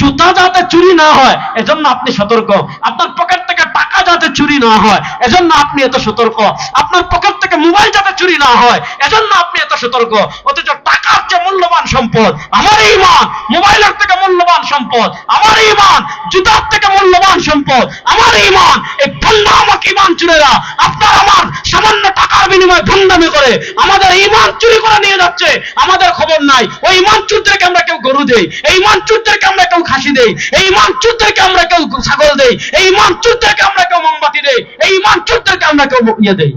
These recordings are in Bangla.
জুতা যাতে চুরি না হয়, এজন্য আপনি সতর্ক। আপনার পকেট থেকে টাকা যাতে চুরি না হয়, এজন্য আপনি এত সতর্ক। আপনার পকেট থেকে মোবাইল যাতে চুরি না হয়, এজন্য আপনি এত সতর্ক। অথচ টাকার যে মূল্যবান সম্পদ, আমার ইমান, মোবাইলের থেকে মূল্যবান সম্পদ, আমার ইমান, জুতার থেকে মূল্যবান সম্পদ, আমার ইমান, এই ভণ্ডা আমাকে ইমান চুরেরা আপনার আমার সামান্য বিনিময়ে ভণ্ডামি করে আমাদের ইমান চুরি করে নিয়ে যাচ্ছে। আমাদের খবর নাই। ওই ইমান চুরদেরকে আমরা কেউ গরু দেই। এই ইমান চুরদেরকে আমরা কেউ খাসি দেই। এই ইমান চুরদেরকে আমরা কেউ ছাগল দেই। এই ইমান চুরদেরকে আমরা কেউ মোমবাতি দেই। এই ইমান চুরদেরকে আমরা কেউ ইয়ে দেই।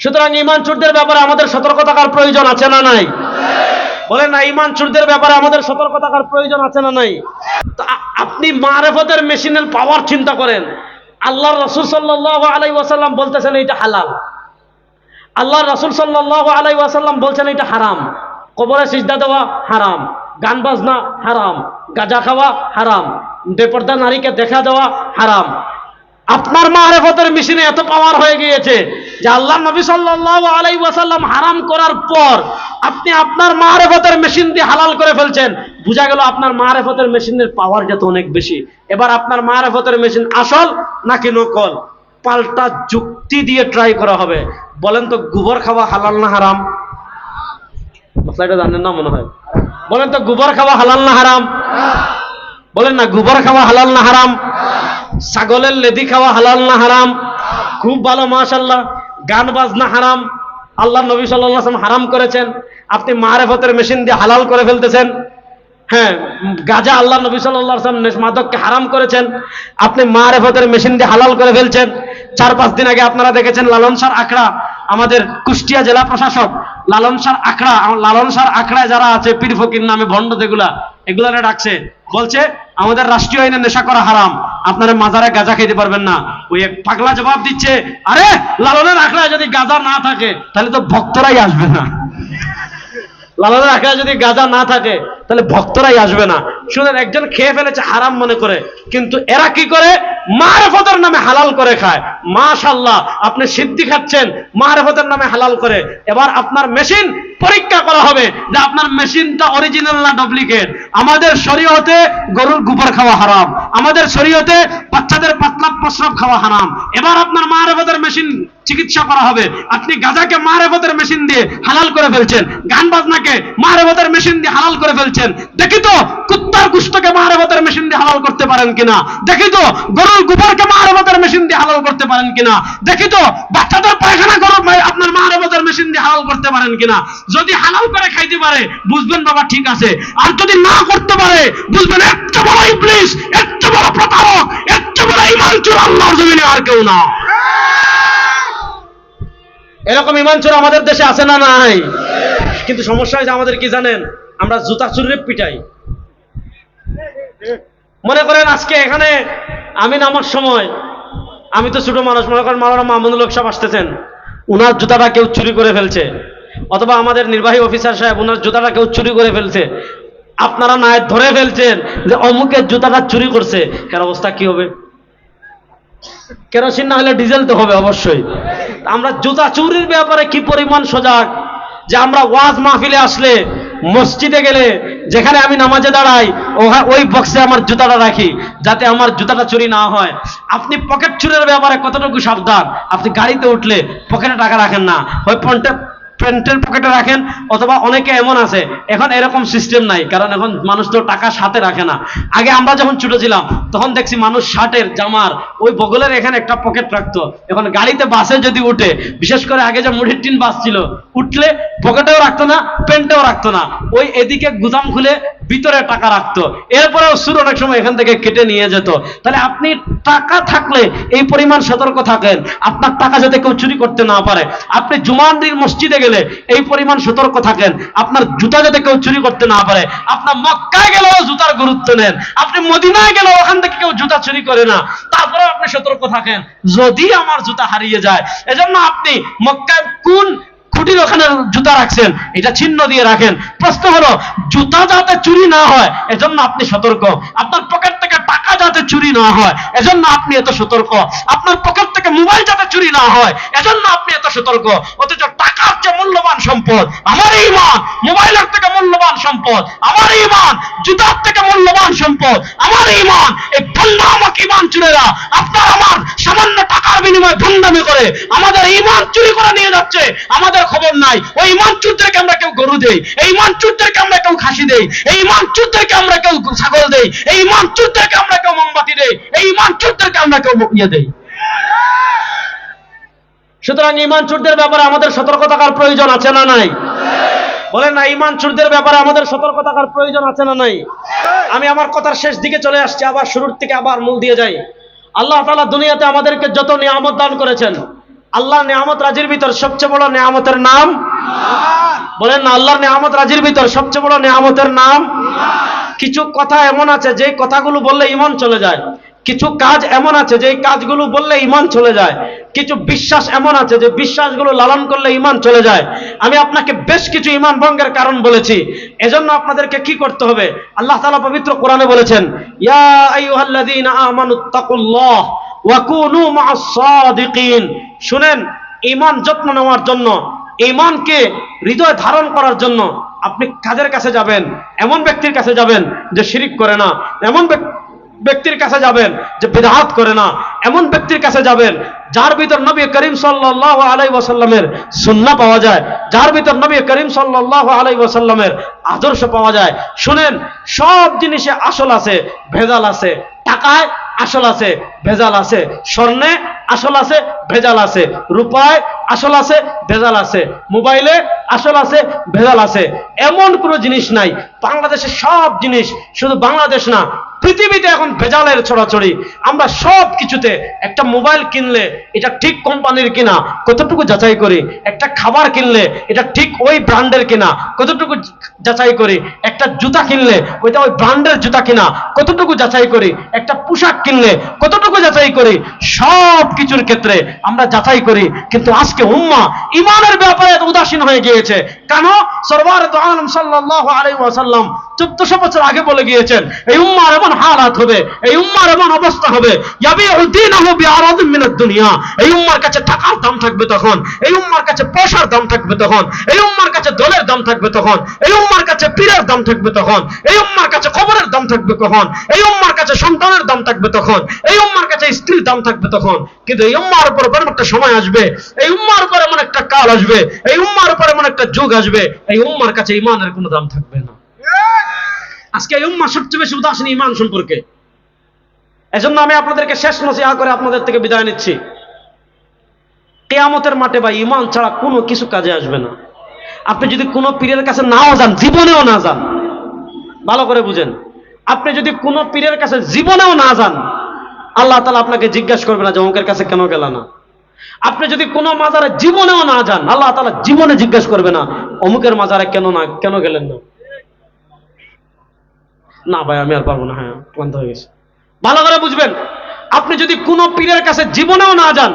সুতরাং ইমান চুরদের ব্যাপারে আমাদের সতর্ক থাকার প্রয়োজন আছে না নাই? বলেন না, ইমান চুরদের ব্যাপারে আমাদের সতর্ক থাকার প্রয়োজন আছে না নাই? আপনি মারেফতের মেশিনের পাওয়ার চিন্তা করেন। আল্লাহ রসুল সাল্লাহ আলাই ওয়াসাল্লাম বলতেছেন এটা হালাল। আল্লাহ রসুল সাল্লাহ আলাই ওয়াসাল্লাম বলছেন এটা হারাম। কবরে সিজদা দেওয়া হারাম। গান বাজনা হারাম। গাজা খাওয়া হারাম। বেপর্দা নারীকে দেখা দেওয়া হারাম। আপনার মারেফতের মেশিনে এত পাওয়ার হয়ে গিয়েছে যে আল্লাহ নবী সাল্লাল্লাহু আলাইহি ওয়াসাল্লাম হারাম করার পর আপনি আপনার মারেফতের মেশিন দিয়ে হালাল করে ফেলছেন। বোঝা গেল আপনার মারেফতের মেশিনের পাওয়ার যত অনেক বেশি। এবার আপনার মারেফতের মেশিন আসল নাকি নকল? পাল্টা যুক্তি দিয়ে ট্রাই করা হবে। বলেন তো, গোবর খাওয়া হালাল না হারাম? জানেন না মনে হয়? বলেন তো, গোবর খাওয়া হালাল না হারাম? বলেন না, গোবর খাওয়া হালাল না হারাম? ছাগলের লেদি খাওয়া হালাল না হারাম? খুব ভালো মাশাল্লাহ গান বাজনা হারাম? আল্লাহ নবী ওয়াসাল্লাম হারাম করেছেন। আপনি মারেফতের মেশিন দিয়ে হালাল করে ফেলতেছেন। হ্যাঁ গাজা আল্লাহ নবী ওয়াসাল্লাম মাদককে হারাম করেছেন। আপনি মারেফতের মেশিন দিয়ে হালাল করে ফেলছেন। চার পাঁচ দিন আগে আপনারা দেখেছেন লালন সার আখড়া, আমাদের কুষ্টিয়া জেলা প্রশাসক লালন সার আখড়া লালন সার আখড়ায় যারা আছে, পীর ফকির নামে ভণ্ড যেগুলা, এগুলারে ডাকছে। বলছে, আমাদের রাষ্ট্রীয় আইনে নেশা করা হারাম। আপনারা মাজারে গাঁজা খেতে পারবেন না। ওই এক পাগলা জবাব দিচ্ছে, আরে, লালনের আখড়ায় যদি গাঁজা না থাকে, তাহলে তো ভক্তরাই আসবে না। লালনের আখড়ায় যদি গাঁজা না থাকে তাহলে ভক্তরাই আসবে না। শুনেন, একজন খেয়ে ফেলেছে, হারাম মনে করে। কিন্তু এরা কি করে? মারেফতের নামে হালাল করে খায়। মাশাল্লাহ আপনি সিদ্ধি খাচ্ছেন, মারেফতের নামে হালাল করে। এবার আপনার মেশিন পরীক্ষা করা হবে যে আপনার মেশিনটা অরিজিনাল না ডুপ্লিকেট আমাদের শরীয়তে গরুর গোবর খাওয়া হারাম। আমাদের শরীয়তে বাচ্চাদের পাতলা প্রস্রাব খাওয়া হারাম। এবার আপনার মারেফতের মেশিন চিকিৎসা করা হবে। আপনি গাজাকে মারেফতের মেশিন দিয়ে হালাল করে ফেলছেন। গান বাজনাকে মারেফতের মেশিন দিয়ে হালাল করে ফেলছেন। দেখি তো, কুত্তার গুস্তকে মারেফতের মেশিন দিয়ে হালাল করতে পারেন কিনা? দেখি তো, গরুর গোবরকে মারেফতের মেশিন দিয়ে হালাল করতে পারেন কিনা? দেখি তো, বাচ্চাদের পায়খানা গরু আপনার মারেফতের মেশিন দিয়ে হালাল করতে পারেন কিনা? যদি হালাল করে খাইতে পারে, বুঝবেন বাবা ঠিক আছে। আর যদি না করতে পারে, বুঝবেন এত বড় ইবলিস, এত বড় প্রতারক, এত বড় ইমান চোর আল্লাহর জমিনে আর কেউ না। এরকম ইমান চোর আমাদের দেশে আছে না নাই? কিন্তু সমস্যা হয়েছে আমাদের কি জানেন? আমরা জুতা চুরিরে পিটাই। মনে করেন আজকে এখানে আমি নামার সময়, আমি তো ছোট মানুষ, মনে করেন মাওলানা মামুনুল হক সাহেব আসতেছেন, উনার জুতাটা কেউ চুরি করে ফেলছে। অথবা আমাদের নির্বাহী অফিসার সাহেব, উনার জুতাটা কেউ চুরি করে ফেলছে। আপনারা না ধরে ফেলছেন যে অমুকের জুতাটা চুরি করছে। এর অবস্থা কি হবে? কেরোসিন না হলে ডিজেল তো হবে অবশ্যই। আমরা জুতা চুরির ব্যাপারে কি পরিমাণ সজাগ? যে আমরা ওয়াজ মাহফিলে আসলে মসজিদে গেলে যেখানে আমি নামাজে দাঁড়াই ওই বক্সে আমার জুতাটা রাখি, যাতে আমার জুতাটা চুরি না হয়। আপনি পকেট চুরির ব্যাপারে কতটুকু সাবধান? আপনি গাড়িতে উঠলে পকেটে টাকা রাখেন না। ওই পন্টে প্যান্টের পকেটে রাখেন, অথবা অনেকে এমন আছে, এখন এরকম সিস্টেম নাই, কারণ এখন মানুষ তো টাকা সাথে রাখে না। আগে আমরা যখন ছোট ছিলাম, তখন দেখছি মানুষ শার্টের, জামার, ওই বগলের এখানে একটা পকেট রাখতো। এখন গাড়িতে বাসে যদি উঠে, বিশেষ করে আগে যে মুড়ির টিন বাস ছিল উঠলে পকেটেও রাখতো না প্যান্টেও রাখতো না। ওই এদিকে গুদাম খুলে ভিতরে টাকা রাখতো। এরপরেও সুর অনেক সময় এখান থেকে কেটে নিয়ে যেত। তাহলে আপনি টাকা থাকলে এই পরিমাণ সতর্ক থাকেন। আপনার টাকা যাতে কেউ চুরি করতে না পারে। আপনি জুমানদির মসজিদে গেলে এই পরিমাণ সতর্ক থাকেন। আপনার জুতা যাতে কেউ চুরি করতে না পারে। আপনার মক্কায় গেলেও জুতার গুরুত্ব নেন। আপনি মদিনায় গেলেও ওখান থেকে কেউ জুতা চুরি করে না। তারপরে আপনি সতর্ক থাকেন। যদি আমার জুতা হারিয়ে যায়, এজন্য আপনি মক্কায় কোন খুঁটির ওখানে জুতা রাখছেন, এটা ছিন্ন দিয়ে রাখেন। প্রশ্ন হলো, জুতা যাতে চুরি না হয়, এজন্য আপনি সতর্ক। আপনার যাতে চুরি না হয়, এজন্য আপনি এত সতর্ক। আপনার পকেট থেকে মোবাইল যাতে চুরি না হয়, এজন্য আপনি এত সতর্ক। অথচ টাকার যে মূল্যবান সম্পদ আমার ইমান, মোবাইলের থেকে মূল্যবান সম্পদ আমার ইমান, জুতার থেকে মূল্যবান সম্পদ আমার ইমান। এই ভণ্ডা আমাকে ইমান চুরেরা, আপনার আমার সামান্য টাকার বিনিময়ে ভণ্ডামি করে, আমাদের ইমান চুরি করে নিয়ে যাচ্ছে। আমাদের খবর নাই, ওই ইমান চুরদেরকে আমরা কেউ গরু দেই, এই ইমান চুরদেরকে আমরা কেউ খাসি দেই, এই ইমান চুরদেরকে আমরা কেউ ছাগল দেই, এই ইমান চুরদেরকে আমরা কেউ মোমবাতি দেই এই ইমান চুরদেরকে আমরা কেউ ইয়ে দেই। সুতরাং ইমান চুরদের ব্যাপারে আমাদের সতর্ক থাকার প্রয়োজন আছে না নাই? বলেন না ইমান চুরদের ব্যাপারে আমাদের সতর্ক থাকার প্রয়োজন আছে না নাই? আমি আমার কথার শেষ দিকে চলে আসছি, আবার শুরুর থেকে আবার মূল দিয়ে যাই। আল্লাহ তাআলা দুনিয়াতে আমাদেরকে যত নিয়ামত দান করেছেন আল্লাহ নিয়ামত রাজির ভিতর সবচেয়ে বড় নিয়ামতের নাম? বলেন না, আল্লাহর নিয়ামত রাজির ভিতর সবচেয়ে বড় নিয়ামতের নাম? কিছু কথা এমন আছে, যে কথাগুলো বললে ইমান চলে যায়। কিছু কাজ এমন আছে, যে কাজগুলো বললে ইমান চলে যায়। কিছু বিশ্বাস এমন আছে, যে বিশ্বাসগুলো লালন করলে ইমান চলে যায়। আমি আপনাকে বেশ কিছু ইমান ভঙ্গের কারণ বলেছি। এজন্য আপনাদেরকে কি করতে হবে? আল্লাহ তাআলা পবিত্র কোরআনে বলেছেন শুনেন, ইমান যত্ন নেওয়ার জন্য, ইমানকে হৃদয় ধারণ করার জন্য আপনি কাদের কাছে যাবেন? এমন ব্যক্তির কাছে যাবেন যে শিরিক করে না। এমন ব্যক্তির কাছে যাবেন যে বিধাত করে না। এমন ব্যক্তির কাছে যাবেন যার ভিতর নবী করিম সাল্লাহ আলাই ওয়াসাল্লামের সুন্না পাওয়া যায়, যার ভিতর নবী করিম সাল্লাহ আলাই ওয়াসাল্লামের আদর্শ পাওয়া যায়। শুনেন, সব জিনিসে আসল আছে, ভেজাল আছে। টাকায় আসল আছে, ভেজাল আছে। স্বর্ণে আসল আছে, ভেজাল আছে। রূপায় আসল আছে, ভেজাল আছে। মোবাইলে আসল আছে, ভেজাল আছে। এমন কোনো জিনিস নাই। বাংলাদেশে সব জিনিস শুধু বাংলাদেশ না, পৃথিবীতে এখন ভেজালের ছড়াছড়ি। আমরা সব কিছুতে একটা মোবাইল কিনলে এটা ঠিক কোম্পানির কিনা, কতটুকু যাচাই করি? একটা খাবার কিনলে এটা ঠিক ওই ব্র্যান্ডের কিনা, কতটুকু যাচাই করি? একটা জুতা কিনলে ওইটা ওই ব্র্যান্ডের জুতা কিনা, কতটুকু যাচাই করি? একটা পোশাক কিনলে কতটুকু যাচাই করি? সব কিছুর ক্ষেত্রে আমরা যাচাই করি, কিন্তু আজকে উম্মা ইমানের ব্যাপারে উদাসীন হয়ে গিয়েছে। কেন? সরবার আলম সাল্লাহ আলাই ওয়াসাল্লাম চোদ্দশো বছর আগে বলে গিয়েছেন, এই উম্মার এমন হালাত হবে, এই উম্মার এমন অবস্থা হবে দুনিয়া। এই উম্মার কাছে টাকার দাম থাকবে তখন, এই উম্মার কাছে পয়সার দাম থাকবে তখন, এই উম্মার কাছে দলের দাম থাকবে তখন, এই উম্মার কাছে পীরের দাম থাকবে তখন, এই উম্মার কাছে দাম থাকবে তখন এই উম্মার কাছে সন্তানের দাম থাকবে তখন। এই উম্মার কাছে স্ত্রীর দাম থাকবে তখন। কিন্তু এই উম্মার উপর এমন একটা সময় আসবে। এই উম্মার উপর এমন একটা কাল আসবে। এই উম্মার উপর এমন একটা যুগ আসবে। এই উম্মার কাছে ইমানের কোনো দাম থাকবে না। আজকে এই উম্মা সবচেয়ে বেশি উদাসীন ইমান সম্পর্কে। এজন্য আমি আপনাদেরকে শেষ নসিহা করে আপনাদের থেকে বিদায় নিচ্ছি। কেয়ামতের মাঠে বা ইমান ছাড়া কোনো কিছু কাজে আসবে না। আপনি যদি কোনো পীরের কাছে নাও যান, জীবনেও না যান। ভালো করে বুঝেন। আপনি যদি কোনো পীরের কাছে জীবনেও না যান, আল্লাহ তালা আপনাকে জিজ্ঞাসা করবে না যে অমুকের কাছে কেন গেল না। আপনি যদি কোনো মাজারে জীবনেও না যান, আল্লাহ তালা জীবনে জিজ্ঞাসা করবে না, অমুকের মাজারে কেন না, কেন গেলেন না। না ভাই, আমি আর পারব না হ্যাঁ ক্লান্ত হয়ে গেছে। ভালো করে বুঝবেন, আপনি যদি কোনো পীরের কাছে জীবনেও না যান,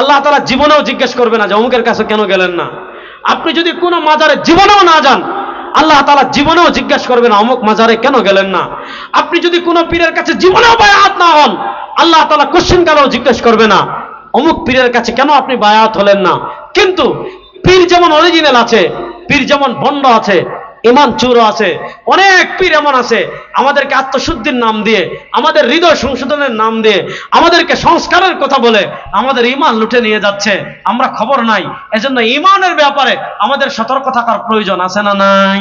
আল্লাহ তালা জীবনেও জিজ্ঞেস করবে না যে অমুকের কাছে কেন গেলেন না। আপনি যদি কোনো মাজারে জীবনেও না যান আল্লাহ তালা জীবনেও জিজ্ঞাসা করবেন, অমুক মাজারে কেন গেলেন না? আপনি যদি কোনো পীরের কাছে জীবনেও বায়াত না হন, আল্লাহ তালা কোশ্চেন কালেও জিজ্ঞেস করবে না, অমুক পীরের কাছে কেন আপনি বায়াত হলেন না? কিন্তু পীর যেমন অরিজিনাল আছে, পীর যেমন বন্ড আছে ইমান চুরো আছে, অনেক পীর এমন আছে, আমাদেরকে আত্মশুদ্ধির নাম দিয়ে, আমাদের হৃদয় সংশোধনের নাম দিয়ে, আমাদেরকে সংস্কারের কথা বলে, আমাদের ইমান লুটে নিয়ে যাচ্ছে, আমরা খবর নাই। এজন্য ইমানের ব্যাপারে আমাদের সতর্ক থাকার প্রয়োজন আছে না নাই?